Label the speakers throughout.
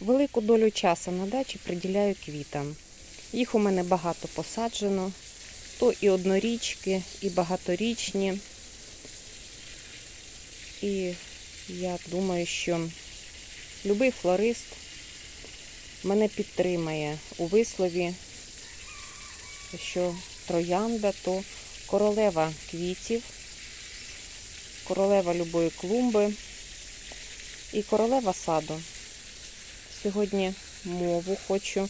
Speaker 1: Велику долю часу на дачі приділяю квітам. Їх у мене багато посаджено. То і однорічки, і багаторічні. І я думаю, що любий флорист мене підтримає у вислові, що троянда то королева квітів, королева любої клумби і королева саду. Сьогодні мову хочу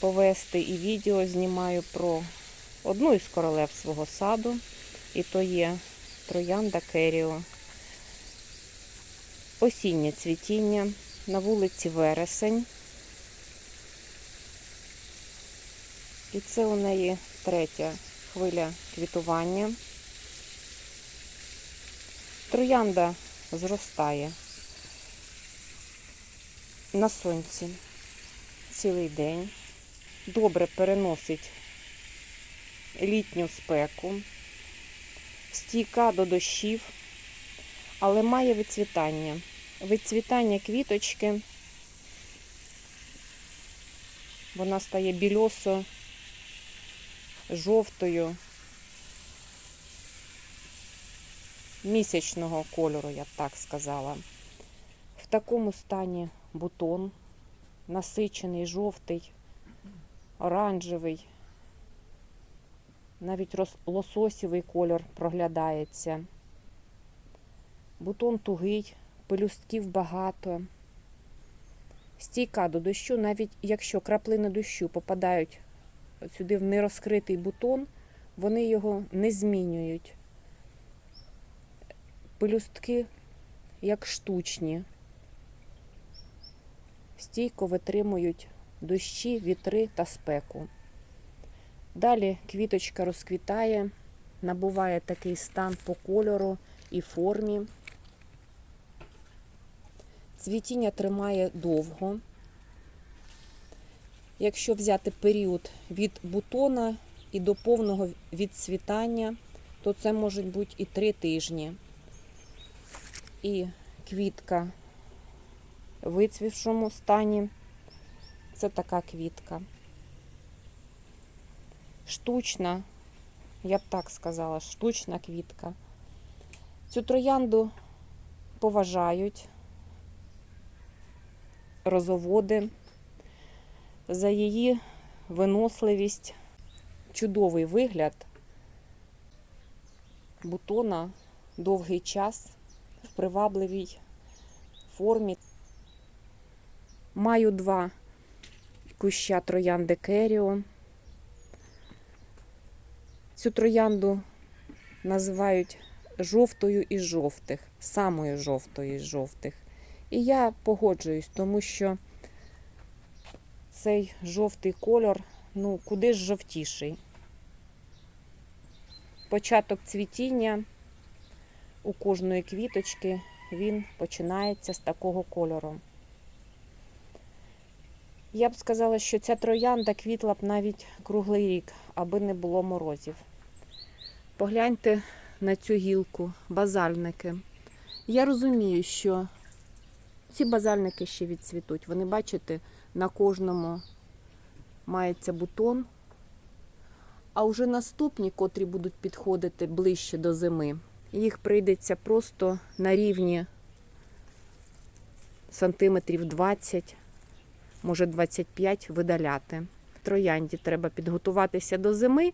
Speaker 1: повести і відео знімаю про одну із королев свого саду, і то є троянда Керіо. Осіннє цвітіння на вулиці Вересень. І це у неї третя хвиля квітування. Троянда зростає на сонці цілий день, добре переносить літню спеку, стійка до дощів, але має вицвітання. Вицвітання квіточки, вона стає більосо жовтою, місячного кольору, я б так сказала. В такому стані бутон, насичений, жовтий, оранжевий, навіть лососєвий кольор проглядається. Бутон тугий, пелюстків багато. Стійка до дощу, навіть якщо краплини дощу попадають сюди в нерозкритий бутон, вони його не змінюють. Пелюстки як штучні, стійко витримують дощі, вітри та спеку. Далі квіточка розквітає, набуває такий стан по кольору і формі. Цвітіння тримає довго. Якщо взяти період від бутона і до повного відцвітання, то це можуть бути і три тижні. І квітка вицвівшому стані. Це така квітка. Штучна, я б так сказала, штучна квітка. Цю троянду поважають розоводи за її виносливість, чудовий вигляд бутона довгий час в привабливій формі. Маю два куща троянди Керіо. Цю троянду називають жовтою із жовтих, самою жовтою із жовтих. І я погоджуюсь, тому що цей жовтий кольор, ну, куди ж жовтіший. Початок цвітіння у кожної квіточки він починається з такого кольору. Я б сказала, що ця троянда квітла б навіть круглий рік, аби не було морозів. Погляньте на цю гілку, базальники. Я розумію, що ці базальники ще відцвітуть. Вони, бачите, на кожному мається бутон. А вже наступні, котрі будуть підходити ближче до зими, їх прийдеться просто на рівні сантиметрів 20, може 25 видаляти. Троянді треба підготуватися до зими,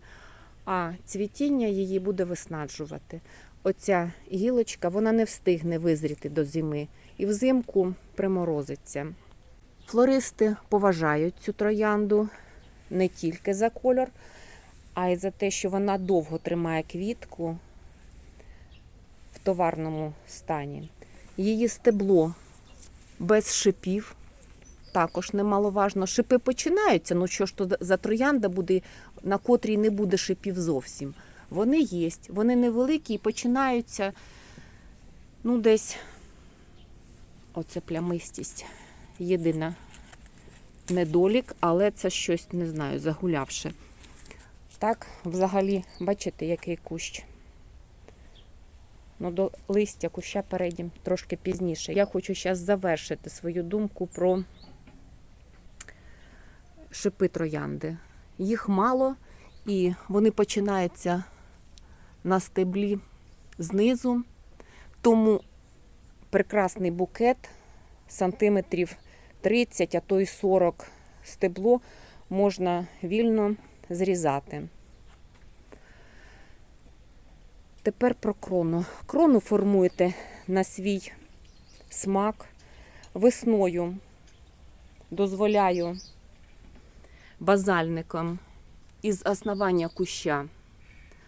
Speaker 1: а цвітіння її буде виснаджувати. Оця гілочка вона не встигне визріти до зими і взимку приморозиться. Флористи поважають цю троянду не тільки за кольор, а й за те, що вона довго тримає квітку в товарному стані. Її стебло без шипів, також немаловажно. Шипи починаються, ну що ж то за троянда буде, на котрій не буде шипів зовсім. Вони є, вони невеликі і починаються ну, десь оце плямистість. Єдина недолік, але це щось, не знаю, загулявши. Так, взагалі, бачите, який кущ. Ну, до листя куща перейдемо трошки пізніше. Я хочу зараз завершити свою думку про шипи троянди. Їх мало і вони починаються на стеблі знизу. Тому прекрасний букет сантиметрів 30, а то й 40 стебло можна вільно зрізати. Тепер про крону. Крону формуєте на свій смак. Весною дозволяю базальникам із основання куща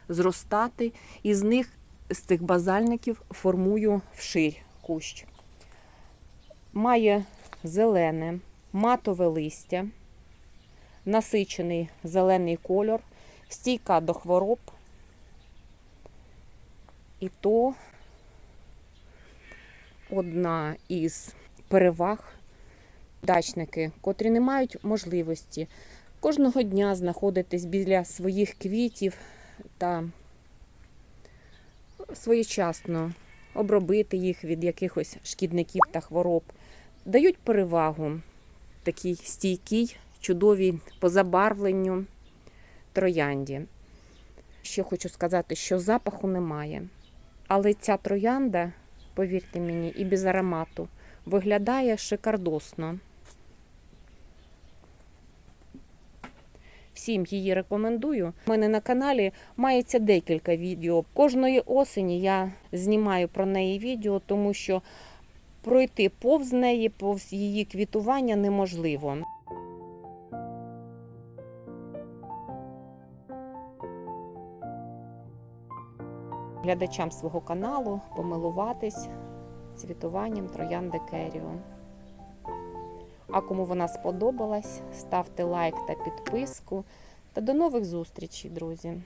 Speaker 1: зростати, і з них, з цих базальників, формую вширь кущ. Має зелене, матове листя, насичений зелений кольор, стійка до хвороб. І то одна із переваг дачники, котрі не мають можливості кожного дня знаходитись біля своїх квітів та своєчасно обробити їх від якихось шкідників та хвороб, дають перевагу такій стійкій, чудовій по забарвленню троянді. Ще хочу сказати, що запаху немає. Але ця троянда, повірте мені, і без аромату, виглядає шикардосно. Всім її рекомендую. У мене на каналі мається декілька відео. Кожної осені я знімаю про неї відео, тому що пройти повз неї, повз її квітування неможливо. Глядачам свого каналу помилуватись цвітуванням троянди Керіо. А кому вона сподобалась, ставте лайк та підписку. Та до нових зустрічей, друзі!